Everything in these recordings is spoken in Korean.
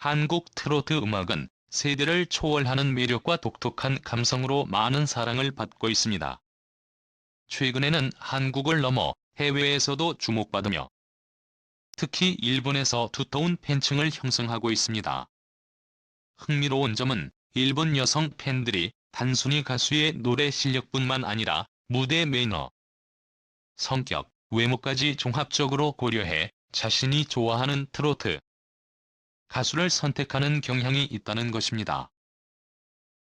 한국 트로트 음악은 세대를 초월하는 매력과 독특한 감성으로 많은 사랑을 받고 있습니다. 최근에는 한국을 넘어 해외에서도 주목받으며 특히 일본에서 두터운 팬층을 형성하고 있습니다. 흥미로운 점은 일본 여성 팬들이 단순히 가수의 노래 실력뿐만 아니라 무대 매너, 성격, 외모까지 종합적으로 고려해 자신이 좋아하는 트로트 가수를 선택하는 경향이 있다는 것입니다.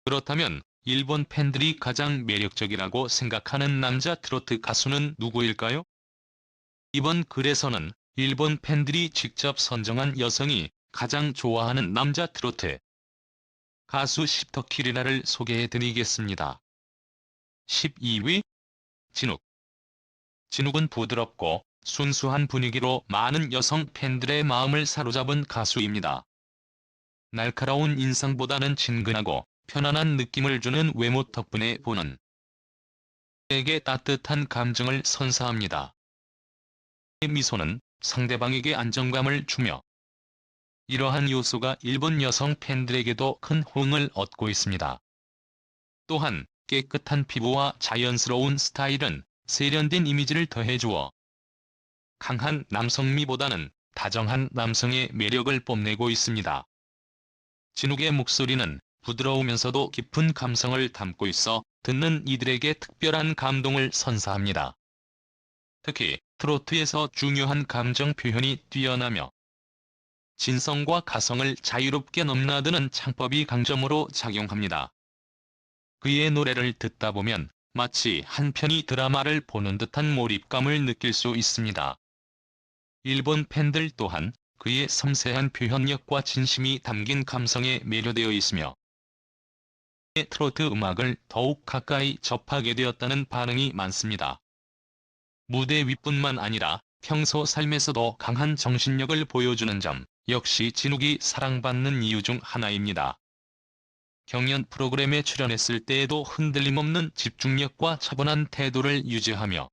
그렇다면 일본 팬들이 가장 매력적이라고 생각하는 남자 트로트 가수는 누구일까요? 이번 글에서는 일본 팬들이 직접 선정한 여성이 가장 좋아하는 남자 트로트 가수 십터키리나를 소개해드리겠습니다. 12위 진욱 진욱은 부드럽고 순수한 분위기로 많은 여성 팬들의 마음을 사로잡은 가수입니다. 날카로운 인상보다는 친근하고 편안한 느낌을 주는 외모 덕분에 보는 에게 따뜻한 감정을 선사합니다. 미소는 상대방에게 안정감을 주며 이러한 요소가 일본 여성 팬들에게도 큰 호응을 얻고 있습니다. 또한 깨끗한 피부와 자연스러운 스타일은 세련된 이미지를 더해주어 강한 남성미보다는 다정한 남성의 매력을 뽐내고 있습니다. 진욱의 목소리는 부드러우면서도 깊은 감성을 담고 있어 듣는 이들에게 특별한 감동을 선사합니다. 특히 트로트에서 중요한 감정 표현이 뛰어나며 진성과 가성을 자유롭게 넘나드는 창법이 강점으로 작용합니다. 그의 노래를 듣다 보면 마치 한 편의 드라마를 보는 듯한 몰입감을 느낄 수 있습니다. 일본 팬들 또한 그의 섬세한 표현력과 진심이 담긴 감성에 매료되어 있으며 트로트 음악을 더욱 가까이 접하게 되었다는 반응이 많습니다. 무대 위뿐만 아니라 평소 삶에서도 강한 정신력을 보여주는 점 역시 진욱이 사랑받는 이유 중 하나입니다. 경연 프로그램에 출연했을 때에도 흔들림 없는 집중력과 차분한 태도를 유지하며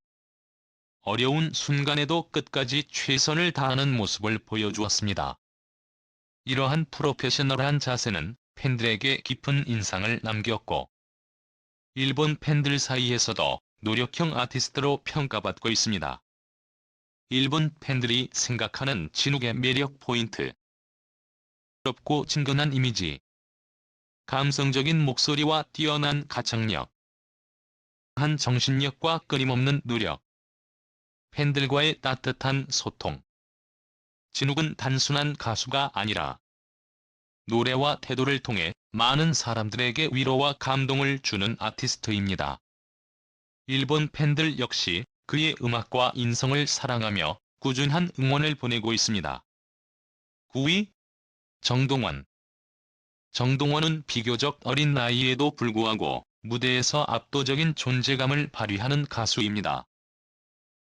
어려운 순간에도 끝까지 최선을 다하는 모습을 보여주었습니다. 이러한 프로페셔널한 자세는 팬들에게 깊은 인상을 남겼고 일본 팬들 사이에서도 노력형 아티스트로 평가받고 있습니다. 일본 팬들이 생각하는 진욱의 매력 포인트 부럽고 친근한 이미지 감성적인 목소리와 뛰어난 가창력 한 정신력과 끊임없는 노력 팬들과의 따뜻한 소통 진욱은 단순한 가수가 아니라 노래와 태도를 통해 많은 사람들에게 위로와 감동을 주는 아티스트입니다. 일본 팬들 역시 그의 음악과 인성을 사랑하며 꾸준한 응원을 보내고 있습니다. 9위 정동원 정동원은 비교적 어린 나이에도 불구하고 무대에서 압도적인 존재감을 발휘하는 가수입니다.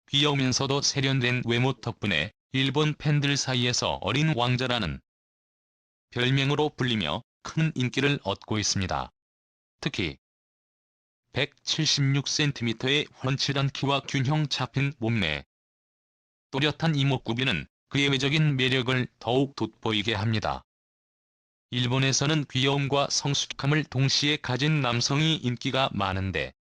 귀여우면서도 세련된 외모 덕분에 일본 팬들 사이에서 어린 왕자라는 별명으로 불리며 큰 인기를 얻고 있습니다. 특히 176cm의 훤칠한 키와 균형 잡힌 몸매, 또렷한 이목구비는 그의 외적인 매력을 더욱 돋보이게 합니다. 일본에서는 귀여움과 성숙함을 동시에 가진 남성이 인기가 많은데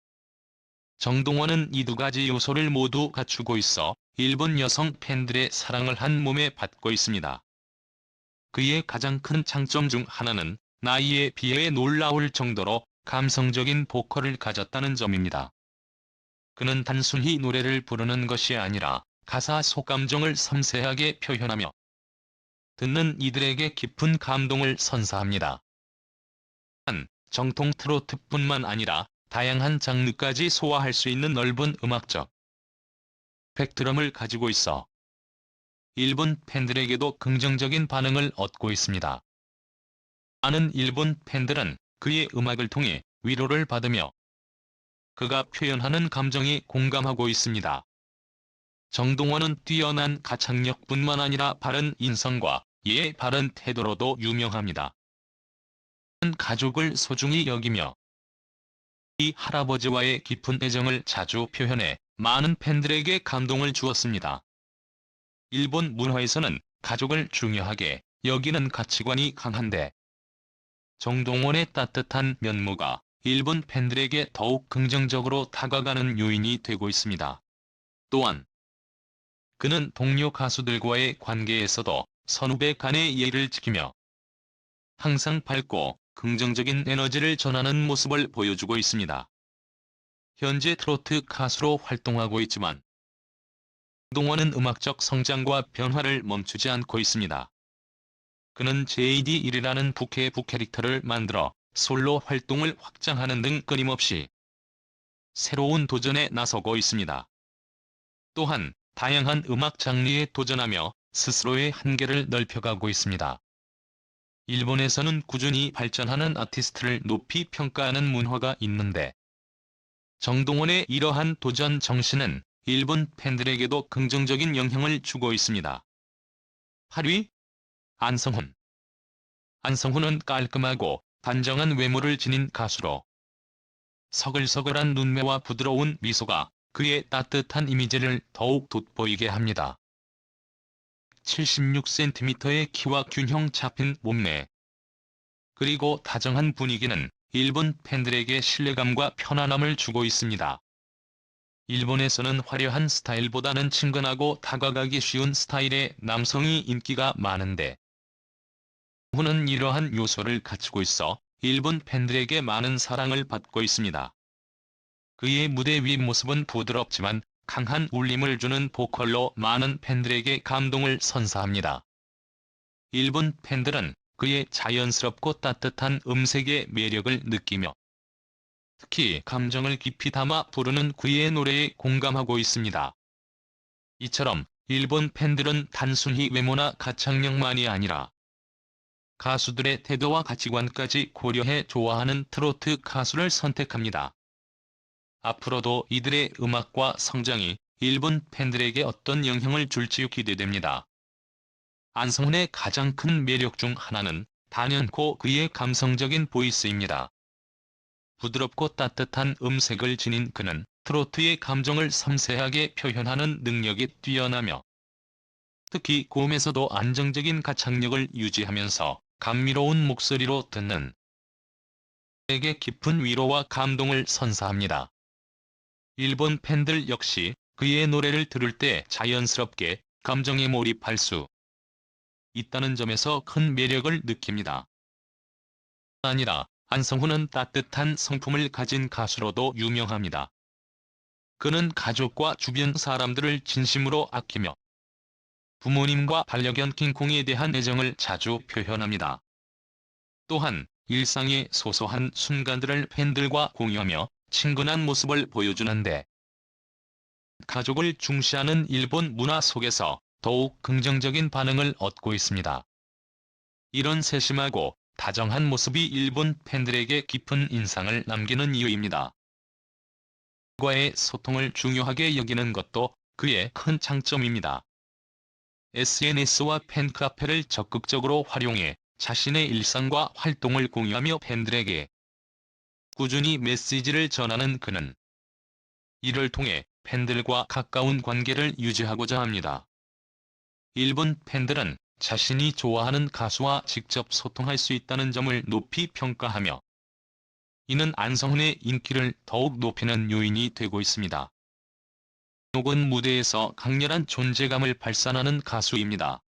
정동원은 이 두 가지 요소를 모두 갖추고 있어 일본 여성 팬들의 사랑을 한 몸에 받고 있습니다. 그의 가장 큰 장점 중 하나는 나이에 비해 놀라울 정도로 감성적인 보컬을 가졌다는 점입니다. 그는 단순히 노래를 부르는 것이 아니라 가사 속 감정을 섬세하게 표현하며 듣는 이들에게 깊은 감동을 선사합니다. 한 정통 트로트뿐만 아니라 다양한 장르까지 소화할 수 있는 넓은 음악적 팩트럼을 가지고 있어 일본 팬들에게도 긍정적인 반응을 얻고 있습니다. 많은 일본 팬들은 그의 음악을 통해 위로를 받으며 그가 표현하는 감정에 공감하고 있습니다. 정동원은 뛰어난 가창력뿐만 아니라 바른 인성과 예 바른 태도로도 유명합니다. 가족을 소중히 여기며 이 할아버지와의 깊은 애정을 자주 표현해 많은 팬들에게 감동을 주었습니다. 일본 문화에서는 가족을 중요하게 여기는 가치관이 강한데 정동원의 따뜻한 면모가 일본 팬들에게 더욱 긍정적으로 다가가는 요인이 되고 있습니다. 또한 그는 동료 가수들과의 관계에서도 선후배 간의 예의를 지키며 항상 밝고 긍정적인 에너지를 전하는 모습을 보여주고 있습니다. 현재 트로트 가수로 활동하고 있지만 동원은 음악적 성장과 변화를 멈추지 않고 있습니다. 그는 JD1이라는 부캐 부캐릭터를 만들어 솔로 활동을 확장하는 등 끊임없이 새로운 도전에 나서고 있습니다. 또한 다양한 음악 장르에 도전하며 스스로의 한계를 넓혀가고 있습니다. 일본에서는 꾸준히 발전하는 아티스트를 높이 평가하는 문화가 있는데 정동원의 이러한 도전 정신은 일본 팬들에게도 긍정적인 영향을 주고 있습니다. 8위 안성훈 안성훈은 깔끔하고 단정한 외모를 지닌 가수로 서글서글한 눈매와 부드러운 미소가 그의 따뜻한 이미지를 더욱 돋보이게 합니다. 76cm의 키와 균형 잡힌 몸매 그리고 다정한 분위기는 일본 팬들에게 신뢰감과 편안함을 주고 있습니다. 일본에서는 화려한 스타일보다는 친근하고 다가가기 쉬운 스타일의 남성이 인기가 많은데 후는 이러한 요소를 갖추고 있어 일본 팬들에게 많은 사랑을 받고 있습니다. 그의 무대 위 모습은 부드럽지만 강한 울림을 주는 보컬로 많은 팬들에게 감동을 선사합니다. 일본 팬들은 그의 자연스럽고 따뜻한 음색의 매력을 느끼며 특히 감정을 깊이 담아 부르는 그의 노래에 공감하고 있습니다. 이처럼 일본 팬들은 단순히 외모나 가창력만이 아니라 가수들의 태도와 가치관까지 고려해 좋아하는 트로트 가수를 선택합니다. 앞으로도 이들의 음악과 성장이 일본 팬들에게 어떤 영향을 줄지 기대됩니다. 안성훈의 가장 큰 매력 중 하나는 단연코 그의 감성적인 보이스입니다. 부드럽고 따뜻한 음색을 지닌 그는 트로트의 감정을 섬세하게 표현하는 능력이 뛰어나며 특히 고음에서도 안정적인 가창력을 유지하면서 감미로운 목소리로 듣는 에게 깊은 위로와 감동을 선사합니다. 일본 팬들 역시 그의 노래를 들을 때 자연스럽게 감정에 몰입할 수 있다는 점에서 큰 매력을 느낍니다. 아니라 안성훈은 따뜻한 성품을 가진 가수로도 유명합니다. 그는 가족과 주변 사람들을 진심으로 아끼며 부모님과 반려견 킹콩에 대한 애정을 자주 표현합니다. 또한 일상의 소소한 순간들을 팬들과 공유하며 친근한 모습을 보여주는데 가족을 중시하는 일본 문화 속에서 더욱 긍정적인 반응을 얻고 있습니다. 이런 세심하고 다정한 모습이 일본 팬들에게 깊은 인상을 남기는 이유입니다. 과의 소통을 중요하게 여기는 것도 그의 큰 장점입니다. SNS와 팬카페를 적극적으로 활용해 자신의 일상과 활동을 공유하며 팬들에게 꾸준히 메시지를 전하는 그는 이를 통해 팬들과 가까운 관계를 유지하고자 합니다. 일본 팬들은 자신이 좋아하는 가수와 직접 소통할 수 있다는 점을 높이 평가하며 이는 안성훈의 인기를 더욱 높이는 요인이 되고 있습니다. 혹은 무대에서 강렬한 존재감을 발산하는 가수입니다.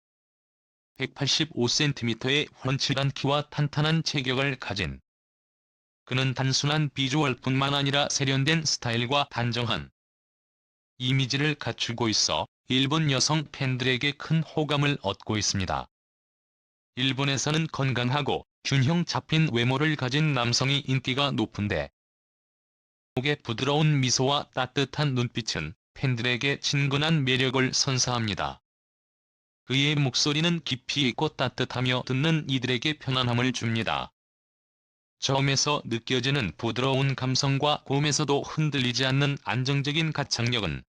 185cm의 훤칠한 키와 탄탄한 체격을 가진 그는 단순한 비주얼뿐만 아니라 세련된 스타일과 단정한 이미지를 갖추고 있어 일본 여성 팬들에게 큰 호감을 얻고 있습니다. 일본에서는 건강하고 균형 잡힌 외모를 가진 남성이 인기가 높은데 목의 부드러운 미소와 따뜻한 눈빛은 팬들에게 친근한 매력을 선사합니다. 그의 목소리는 깊이 있고 따뜻하며 듣는 이들에게 편안함을 줍니다. 저음에서 느껴지는 부드러운 감성과 고음에서도 흔들리지 않는 안정적인 가창력은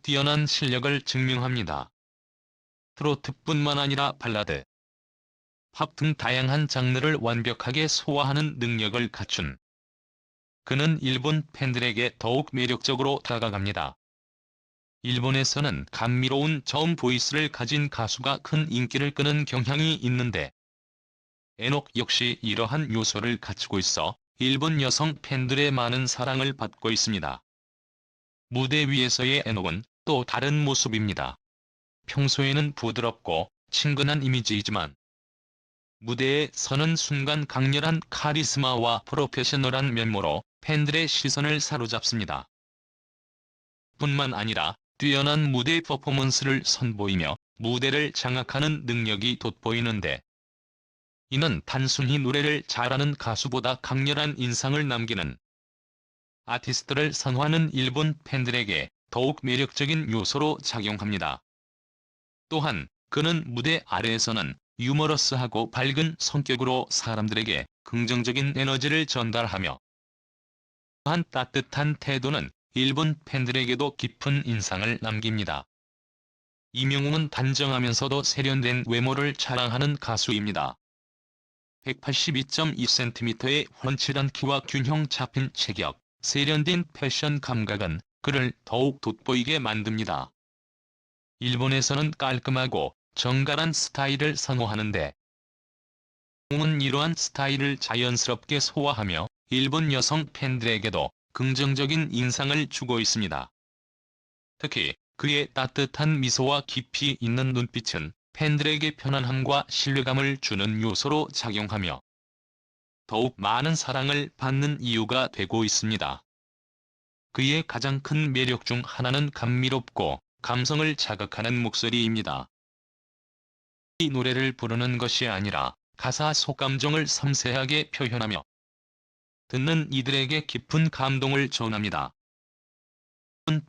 뛰어난 실력을 증명합니다. 트로트뿐만 아니라 발라드, 팝 등 다양한 장르를 완벽하게 소화하는 능력을 갖춘 그는 일본 팬들에게 더욱 매력적으로 다가갑니다. 일본에서는 감미로운 저음 보이스를 가진 가수가 큰 인기를 끄는 경향이 있는데 에녹 역시 이러한 요소를 갖추고 있어 일본 여성 팬들의 많은 사랑을 받고 있습니다. 무대 위에서의 에녹은 또 다른 모습입니다. 평소에는 부드럽고 친근한 이미지이지만 무대에 서는 순간 강렬한 카리스마와 프로페셔널한 면모로 팬들의 시선을 사로잡습니다. 뿐만 아니라 뛰어난 무대 퍼포먼스를 선보이며 무대를 장악하는 능력이 돋보이는데 이는 단순히 노래를 잘하는 가수보다 강렬한 인상을 남기는 아티스트를 선호하는 일본 팬들에게 더욱 매력적인 요소로 작용합니다. 또한 그는 무대 아래에서는 유머러스하고 밝은 성격으로 사람들에게 긍정적인 에너지를 전달하며 또한 따뜻한 태도는 일본 팬들에게도 깊은 인상을 남깁니다. 이명웅은 단정하면서도 세련된 외모를 자랑하는 가수입니다. 182.2cm의 훤칠한 키와 균형 잡힌 체격, 세련된 패션 감각은 그를 더욱 돋보이게 만듭니다. 일본에서는 깔끔하고 정갈한 스타일을 선호하는데 웅은 이러한 스타일을 자연스럽게 소화하며 일본 여성 팬들에게도 긍정적인 인상을 주고 있습니다. 특히 그의 따뜻한 미소와 깊이 있는 눈빛은 팬들에게 편안함과 신뢰감을 주는 요소로 작용하며 더욱 많은 사랑을 받는 이유가 되고 있습니다. 그의 가장 큰 매력 중 하나는 감미롭고 감성을 자극하는 목소리입니다. 이 노래를 부르는 것이 아니라 가사 속 감정을 섬세하게 표현하며 듣는 이들에게 깊은 감동을 전합니다.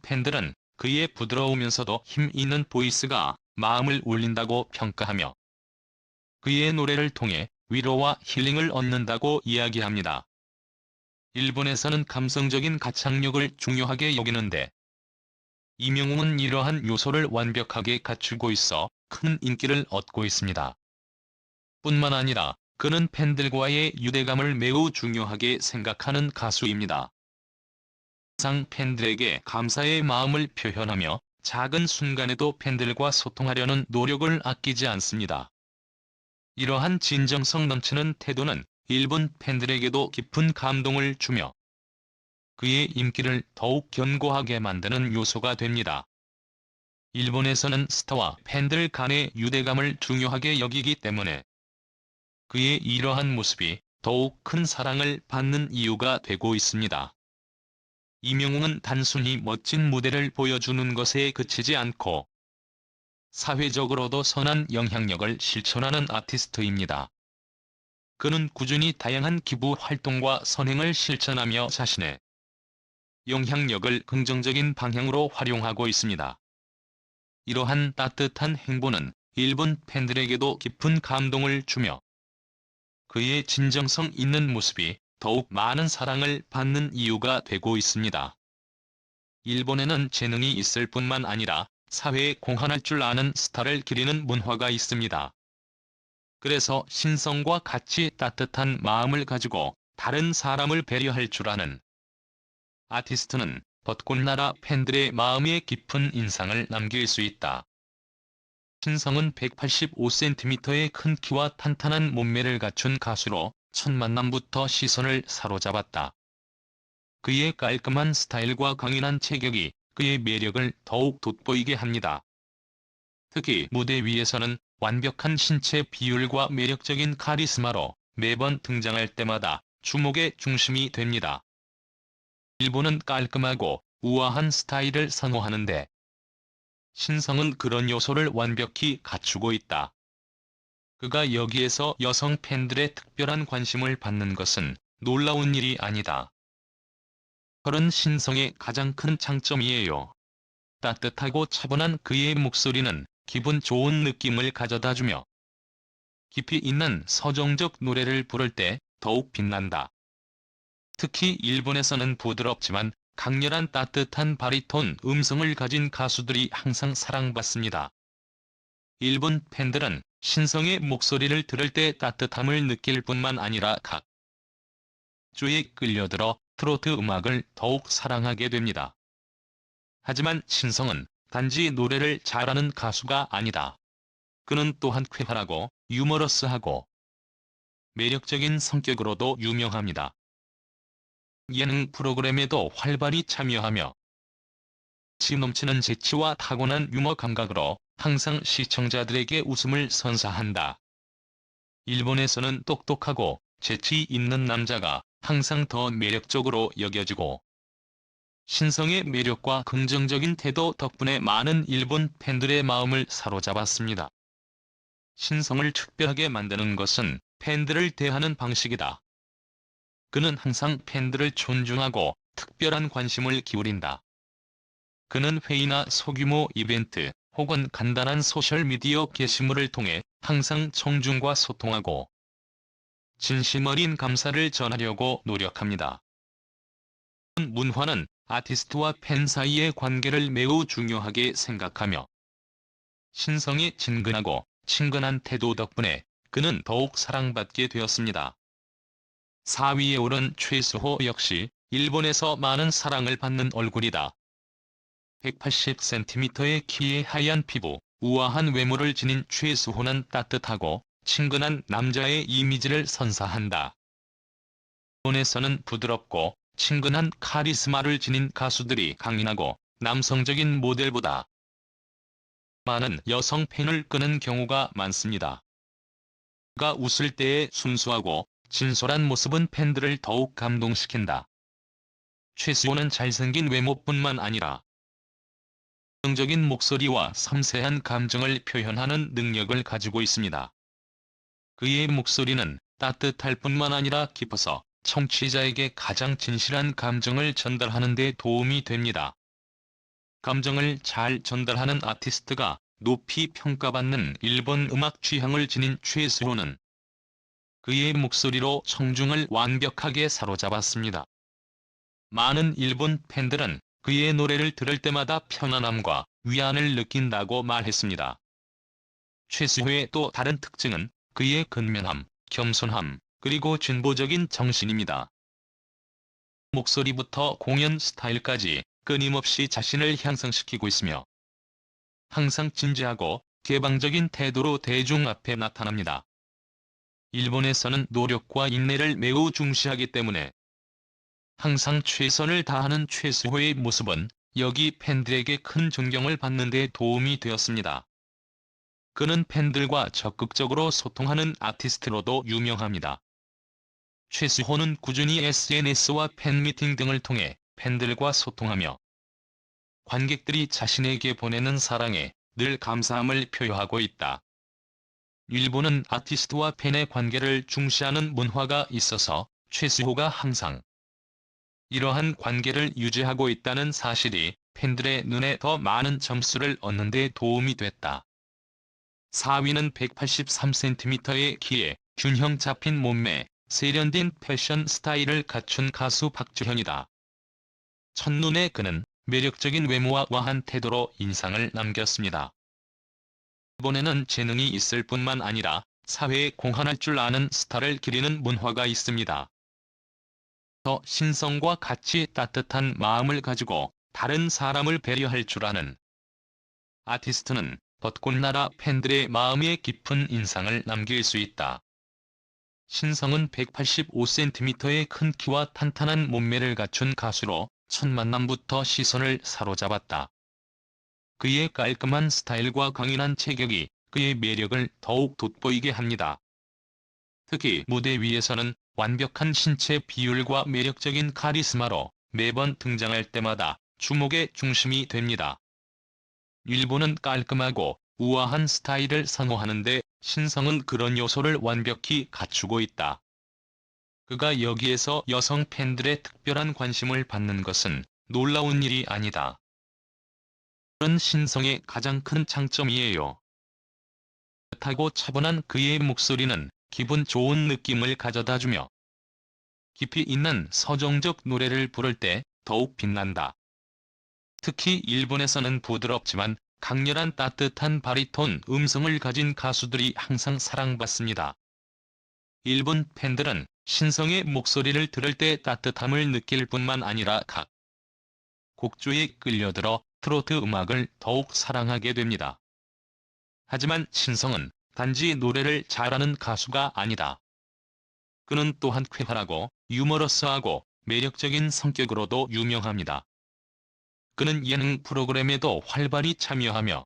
팬들은 그의 부드러우면서도 힘 있는 보이스가 마음을 울린다고 평가하며 그의 노래를 통해 위로와 힐링을 얻는다고 이야기합니다. 일본에서는 감성적인 가창력을 중요하게 여기는데 이명웅은 이러한 요소를 완벽하게 갖추고 있어 큰 인기를 얻고 있습니다. 뿐만 아니라 그는 팬들과의 유대감을 매우 중요하게 생각하는 가수입니다. 항상 팬들에게 감사의 마음을 표현하며 작은 순간에도 팬들과 소통하려는 노력을 아끼지 않습니다. 이러한 진정성 넘치는 태도는 일본 팬들에게도 깊은 감동을 주며 그의 인기를 더욱 견고하게 만드는 요소가 됩니다. 일본에서는 스타와 팬들 간의 유대감을 중요하게 여기기 때문에 그의 이러한 모습이 더욱 큰 사랑을 받는 이유가 되고 있습니다. 이명웅은 단순히 멋진 무대를 보여주는 것에 그치지 않고 사회적으로도 선한 영향력을 실천하는 아티스트입니다. 그는 꾸준히 다양한 기부 활동과 선행을 실천하며 자신의 영향력을 긍정적인 방향으로 활용하고 있습니다. 이러한 따뜻한 행보는 일본 팬들에게도 깊은 감동을 주며 그의 진정성 있는 모습이 더욱 많은 사랑을 받는 이유가 되고 있습니다. 일본에는 재능이 있을 뿐만 아니라 사회에 공헌할 줄 아는 스타를 기리는 문화가 있습니다. 그래서 신성과 같이 따뜻한 마음을 가지고 다른 사람을 배려할 줄 아는 아티스트는 벚꽃나라 팬들의 마음에 깊은 인상을 남길 수 있다. 신성은 185cm의 큰 키와 탄탄한 몸매를 갖춘 가수로 첫 만남부터 시선을 사로잡았다. 그의 깔끔한 스타일과 강인한 체격이 그의 매력을 더욱 돋보이게 합니다. 특히 무대 위에서는 완벽한 신체 비율과 매력적인 카리스마로 매번 등장할 때마다 주목의 중심이 됩니다. 일본은 깔끔하고 우아한 스타일을 선호하는데 신성은 그런 요소를 완벽히 갖추고 있다. 그가 여기에서 여성 팬들의 특별한 관심을 받는 것은 놀라운 일이 아니다. 그런 신성의 가장 큰 장점이에요. 따뜻하고 차분한 그의 목소리는 기분 좋은 느낌을 가져다 주며 깊이 있는 서정적 노래를 부를 때 더욱 빛난다. 특히 일본에서는 부드럽지만 강렬한 따뜻한 바리톤 음성을 가진 가수들이 항상 사랑받습니다. 일본 팬들은 신성의 목소리를 들을 때 따뜻함을 느낄 뿐만 아니라 각 주에 끌려들어 트로트 음악을 더욱 사랑하게 됩니다. 하지만 신성은 단지 노래를 잘하는 가수가 아니다. 그는 또한 쾌활하고 유머러스하고 매력적인 성격으로도 유명합니다. 예능 프로그램에도 활발히 참여하며 치 넘치는 재치와 타고난 유머 감각으로 항상 시청자들에게 웃음을 선사한다. 일본에서는 똑똑하고 재치 있는 남자가 항상 더 매력적으로 여겨지고 신성의 매력과 긍정적인 태도 덕분에 많은 일본 팬들의 마음을 사로잡았습니다. 신성을 특별하게 만드는 것은 팬들을 대하는 방식이다. 그는 항상 팬들을 존중하고 특별한 관심을 기울인다. 그는 회의나 소규모 이벤트 혹은 간단한 소셜미디어 게시물을 통해 항상 청중과 소통하고 진심 어린 감사를 전하려고 노력합니다. 문화는 아티스트와 팬 사이의 관계를 매우 중요하게 생각하며 신성의 친근하고 친근한 태도 덕분에 그는 더욱 사랑받게 되었습니다. 4위에 오른 최수호 역시 일본에서 많은 사랑을 받는 얼굴이다. 180cm의 키에 하얀 피부, 우아한 외모를 지닌 최수호는 따뜻하고 친근한 남자의 이미지를 선사한다. 일본에서는 부드럽고 친근한 카리스마를 지닌 가수들이 강인하고 남성적인 모델보다 많은 여성 팬을 끄는 경우가 많습니다. 그가 웃을 때의 순수하고 진솔한 모습은 팬들을 더욱 감동시킨다. 최수호는 잘생긴 외모뿐만 아니라 긍정적인 목소리와 섬세한 감정을 표현하는 능력을 가지고 있습니다. 그의 목소리는 따뜻할 뿐만 아니라 깊어서 청취자에게 가장 진실한 감정을 전달하는 데 도움이 됩니다. 감정을 잘 전달하는 아티스트가 높이 평가받는 일본 음악 취향을 지닌 최수호는 그의 목소리로 청중을 완벽하게 사로잡았습니다. 많은 일본 팬들은 그의 노래를 들을 때마다 편안함과 위안을 느낀다고 말했습니다. 최수호의 또 다른 특징은 그의 근면함, 겸손함, 그리고 진보적인 정신입니다. 목소리부터 공연 스타일까지 끊임없이 자신을 향상시키고 있으며 항상 진지하고 개방적인 태도로 대중 앞에 나타납니다. 일본에서는 노력과 인내를 매우 중시하기 때문에 항상 최선을 다하는 최수호의 모습은 여기 팬들에게 큰 존경을 받는 데 도움이 되었습니다. 그는 팬들과 적극적으로 소통하는 아티스트로도 유명합니다. 최수호는 꾸준히 SNS와 팬미팅 등을 통해 팬들과 소통하며 관객들이 자신에게 보내는 사랑에 늘 감사함을 표하고 있다. 일본은 아티스트와 팬의 관계를 중시하는 문화가 있어서 최수호가 항상 이러한 관계를 유지하고 있다는 사실이 팬들의 눈에 더 많은 점수를 얻는 데 도움이 됐다. 4위는 183cm의 키에 균형 잡힌 몸매, 세련된 패션 스타일을 갖춘 가수 박주현이다. 첫눈에 그는 매력적인 외모와 와한 태도로 인상을 남겼습니다. 일본에는 재능이 있을 뿐만 아니라 사회에 공헌할 줄 아는 스타를 기리는 문화가 있습니다. 더 신성과 같이 따뜻한 마음을 가지고 다른 사람을 배려할 줄 아는 아티스트는 벚꽃나라 팬들의 마음에 깊은 인상을 남길 수 있다. 신성은 185cm의 큰 키와 탄탄한 몸매를 갖춘 가수로 첫 만남부터 시선을 사로잡았다. 그의 깔끔한 스타일과 강인한 체격이 그의 매력을 더욱 돋보이게 합니다. 특히 무대 위에서는 완벽한 신체 비율과 매력적인 카리스마로 매번 등장할 때마다 주목의 중심이 됩니다. 일본은 깔끔하고 우아한 스타일을 선호하는데 신성은 그런 요소를 완벽히 갖추고 있다. 그가 여기에서 여성 팬들의 특별한 관심을 받는 것은 놀라운 일이 아니다. 그런 신성의 가장 큰 장점이에요. 타고 차분한 그의 목소리는 기분 좋은 느낌을 가져다 주며 깊이 있는 서정적 노래를 부를 때 더욱 빛난다. 특히 일본에서는 부드럽지만 강렬한 따뜻한 바리톤 음성을 가진 가수들이 항상 사랑받습니다. 일본 팬들은 신성의 목소리를 들을 때 따뜻함을 느낄 뿐만 아니라 각 곡조에 끌려들어 트로트 음악을 더욱 사랑하게 됩니다. 하지만 신성은 단지 노래를 잘하는 가수가 아니다. 그는 또한 쾌활하고 유머러스하고 매력적인 성격으로도 유명합니다. 그는 예능 프로그램에도 활발히 참여하며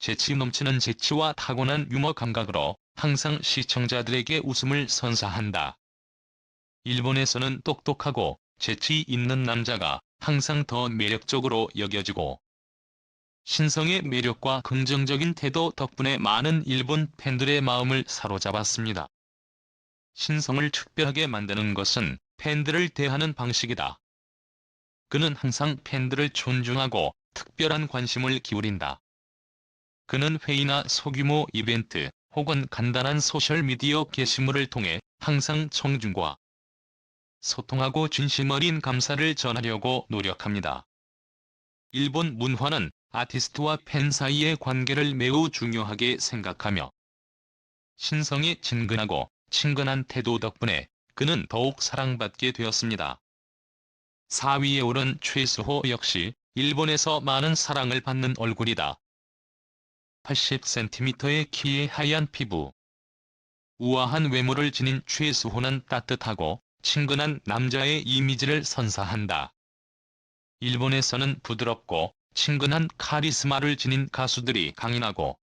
재치 넘치는 재치와 타고난 유머 감각으로 항상 시청자들에게 웃음을 선사한다. 일본에서는 똑똑하고 재치 있는 남자가 항상 더 매력적으로 여겨지고 신성의 매력과 긍정적인 태도 덕분에 많은 일본 팬들의 마음을 사로잡았습니다. 신성을 특별하게 만드는 것은 팬들을 대하는 방식이다. 그는 항상 팬들을 존중하고 특별한 관심을 기울인다. 그는 회의나 소규모 이벤트 혹은 간단한 소셜미디어 게시물을 통해 항상 청중과 소통하고 진심 어린 감사를 전하려고 노력합니다. 일본 문화는 아티스트와 팬 사이의 관계를 매우 중요하게 생각하며 신성의 친근하고 친근한 태도 덕분에 그는 더욱 사랑받게 되었습니다. 4위에 오른 최수호 역시 일본에서 많은 사랑을 받는 얼굴이다. 80cm의 키에 하얀 피부. 우아한 외모를 지닌 최수호는 따뜻하고 친근한 남자의 이미지를 선사한다. 일본에서는 부드럽고 친근한 카리스마를 지닌 가수들이 강인하고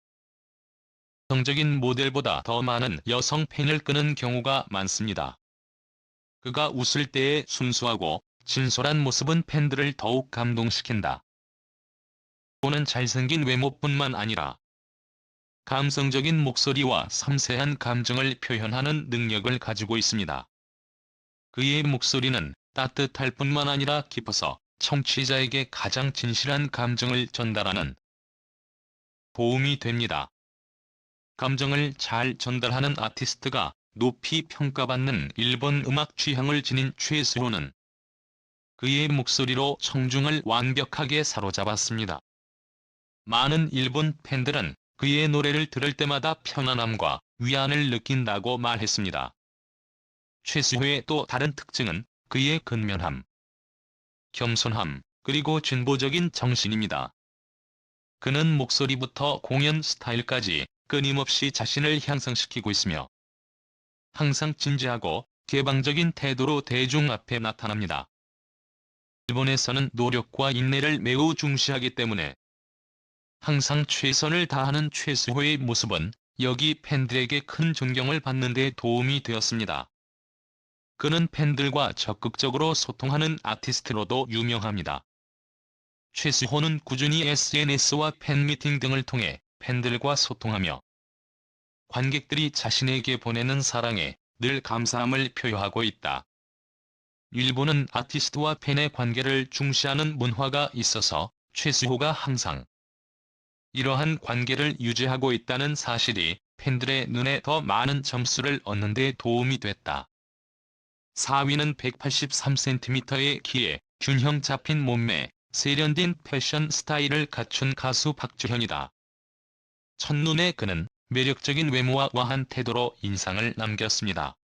성적인 모델보다 더 많은 여성 팬을 끄는 경우가 많습니다. 그가 웃을 때의 순수하고 진솔한 모습은 팬들을 더욱 감동시킨다. 또는 잘생긴 외모뿐만 아니라 감성적인 목소리와 섬세한 감정을 표현하는 능력을 가지고 있습니다. 그의 목소리는 따뜻할 뿐만 아니라 깊어서 청취자에게 가장 진실한 감정을 전달하는 도움이 됩니다. 감정을 잘 전달하는 아티스트가 높이 평가받는 일본 음악 취향을 지닌 최수호는 그의 목소리로 청중을 완벽하게 사로잡았습니다. 많은 일본 팬들은 그의 노래를 들을 때마다 편안함과 위안을 느낀다고 말했습니다. 최수호의 또 다른 특징은 그의 근면함, 겸손함, 그리고 진보적인 정신입니다. 그는 목소리부터 공연 스타일까지 끊임없이 자신을 향상시키고 있으며 항상 진지하고 개방적인 태도로 대중 앞에 나타납니다. 일본에서는 노력과 인내를 매우 중시하기 때문에 항상 최선을 다하는 최수호의 모습은 여기 팬들에게 큰 존경을 받는 데 도움이 되었습니다. 그는 팬들과 적극적으로 소통하는 아티스트로도 유명합니다. 최수호는 꾸준히 SNS와 팬미팅 등을 통해 팬들과 소통하며 관객들이 자신에게 보내는 사랑에 늘 감사함을 표하고 있다. 일본은 아티스트와 팬의 관계를 중시하는 문화가 있어서 최수호가 항상 이러한 관계를 유지하고 있다는 사실이 팬들의 눈에 더 많은 점수를 얻는 데 도움이 됐다. 4위는 183cm의 키에 균형 잡힌 몸매, 세련된 패션 스타일을 갖춘 가수 박주현이다. 첫눈에 그는 매력적인 외모와 와한 태도로 인상을 남겼습니다.